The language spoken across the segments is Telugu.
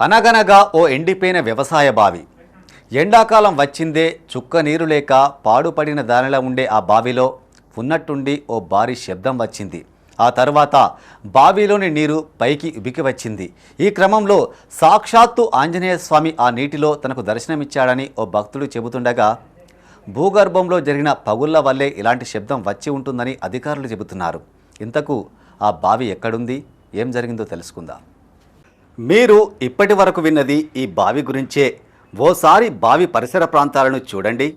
అనగనగా ఓ ఎండిపోయిన వ్యవసాయ బావి. ఎండాకాలం వచ్చిందే చుక్క నీరు లేక పాడుపడిన దానిలో ఉండే ఆ బావిలో ఉన్నట్టుండి ఓ భారీ శబ్దం వచ్చింది. ఆ తర్వాత బావిలోని నీరు పైకి ఉబికి వచ్చింది. ఈ క్రమంలో సాక్షాత్తు ఆంజనేయ స్వామి ఆ నీటిలో తనకు దర్శనమిచ్చాడని ఓ భక్తుడు చెబుతుండగా భూగర్భంలో జరిగిన పగుళ్ళ వల్లే ఇలాంటి శబ్దం వచ్చి ఉంటుందని అధికారులు చెబుతున్నారు. ఇంతకు ఆ బావి ఎక్కడుంది? ఏం జరిగిందో తెలుసుకుందాం. మీరు ఇప్పటి వరకు విన్నది ఈ బావి గురించే. ఓసారి బావి పరిసర ప్రాంతాలను చూడండి.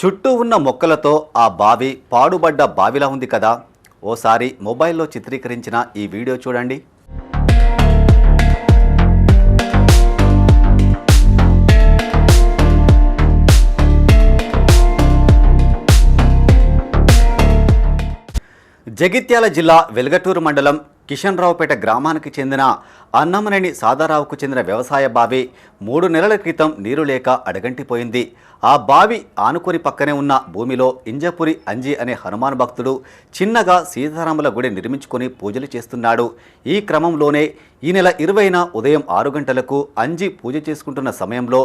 చుట్టూ ఉన్న మొక్కలతో ఆ బావి పాడుబడ్డ బావిలా ఉంది కదా. ఓసారి మొబైల్లో చిత్రీకరించిన ఈ వీడియో చూడండి. జగిత్యాల జిల్లా వెలగటూరు మండలం కిషన్రావుపేట గ్రామానికి చెందిన అన్నమనేని సాదారావుకు చెందిన వ్యవసాయ బావి మూడు నెలల క్రితం నీరు లేక అడగంటిపోయింది. ఆ బావి ఆనుకొని పక్కనే ఉన్న భూమిలో ఇంజపురి అంజి అనే హనుమాన్ భక్తుడు చిన్నగా సీతారాముల గుడి నిర్మించుకొని పూజలు చేస్తున్నాడు. ఈ క్రమంలోనే ఈ నెల ఇరవైన ఉదయం ఆరు గంటలకు అంజి పూజ చేసుకుంటున్న సమయంలో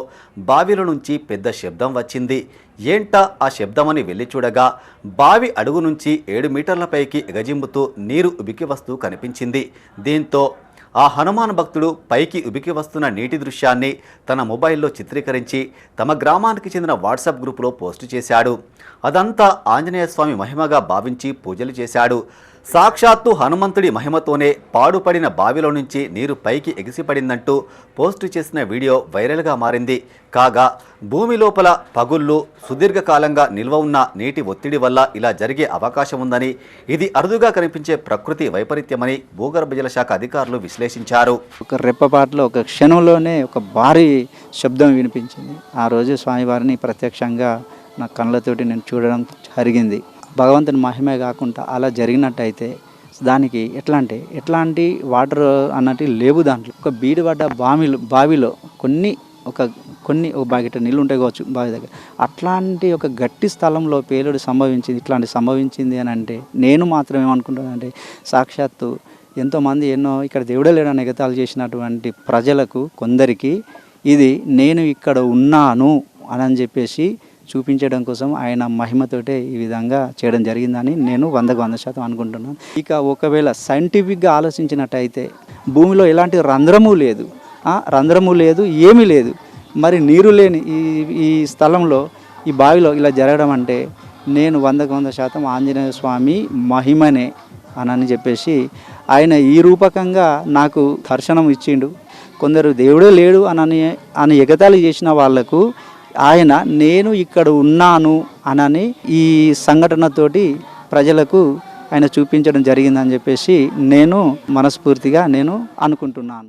బావిలో నుంచి పెద్ద శబ్దం వచ్చింది. ఏంటా ఆ శబ్దమని వెళ్ళి చూడగా బావి అడుగు నుంచి ఏడు మీటర్ల పైకి ఎగజింపుతూ నీరు ఉబికి వస్తూ కనిపించింది. దీంతో ఆ హనుమాన్ భక్తుడు పైకి ఉబికి వస్తున్న నీటి దృశ్యాన్ని తన మొబైల్లో చిత్రీకరించి తమ గ్రామానికి చెందిన వాట్సాప్ గ్రూపులో పోస్టు చేశాడు. అదంతా ఆంజనేయ స్వామి మహిమగా భావించి పూజలు చేశాడు. సాక్షాత్తు హనుమంతుడి మహిమతోనే పాడుపడిన బావిలో నుంచి నీరు పైకి ఎగిసిపడిందంటూ పోస్టు చేసిన వీడియో వైరల్గా మారింది. కాగా భూమి లోపల పగుళ్ళు సుదీర్ఘకాలంగా నిల్వ ఉన్న నీటి ఒత్తిడి వల్ల ఇలా జరిగే అవకాశం ఉందని ఇది అరుదుగా కనిపించే ప్రకృతి వైపరీత్యమని భూగర్భ జల శాఖ అధికారులు విశ్లేషించారు. ఒక రెప్పపాటులో ఒక క్షణంలోనే ఒక భారీ శబ్దం వినిపించింది. ఆ రోజు స్వామివారిని ప్రత్యక్షంగా నా కళ్ళతోటి నేను చూడడం జరిగింది. భగవంతుని మహిమే కాకుండా అలా జరిగినట్టయితే దానికి ఎట్లా అంటే ఎట్లాంటి వాటర్ అన్నట్టు లేవు దాంట్లో. ఒక బీడు పడ్డ బావిలో బావిలో కొన్ని ఒక కొన్ని ఒక బాగిట నీళ్ళు ఉంటాయి కావచ్చు బావి దగ్గర. అట్లాంటి ఒక గట్టి స్థలంలో పేలుడు సంభవించింది ఇట్లాంటి సంభవించింది అని అంటే నేను మాత్రం ఏమనుకుంటానంటే సాక్షాత్తు ఎంతోమంది ఎన్నో ఇక్కడ దేవుడే లేడని ఎగతాలు చేసినటువంటి ప్రజలకు కొందరికి ఇది నేను ఇక్కడ ఉన్నాను అని చెప్పేసి చూపించడం కోసం ఆయన మహిమతోటే ఈ విధంగా చేయడం జరిగిందని నేను వందకు వంద శాతం అనుకుంటున్నాను. ఇక ఒకవేళ సైంటిఫిక్గా ఆలోచించినట్టయితే భూమిలో ఎలాంటి రంధ్రము లేదు. రంధ్రము లేదు ఏమీ లేదు. మరి నీరు లేని ఈ ఈ స్థలంలో ఈ బావిలో ఇలా జరగడం అంటే నేను వందకు వంద శాతం ఆంజనేయ స్వామి మహిమనే అని చెప్పేసి ఆయన ఈ రూపకంగా నాకు దర్శనం ఇచ్చిండు. కొందరు దేవుడే లేడు అనని అని ఎగతాళి చేసిన వాళ్ళకు ఆయన నేను ఇక్కడ ఉన్నాను అనని ఈ సంఘటనతోటి ప్రజలకు ఆయన చూపించడం జరిగిందని చెప్పేసి నేను మనస్ఫూర్తిగా నేను అనుకుంటున్నాను.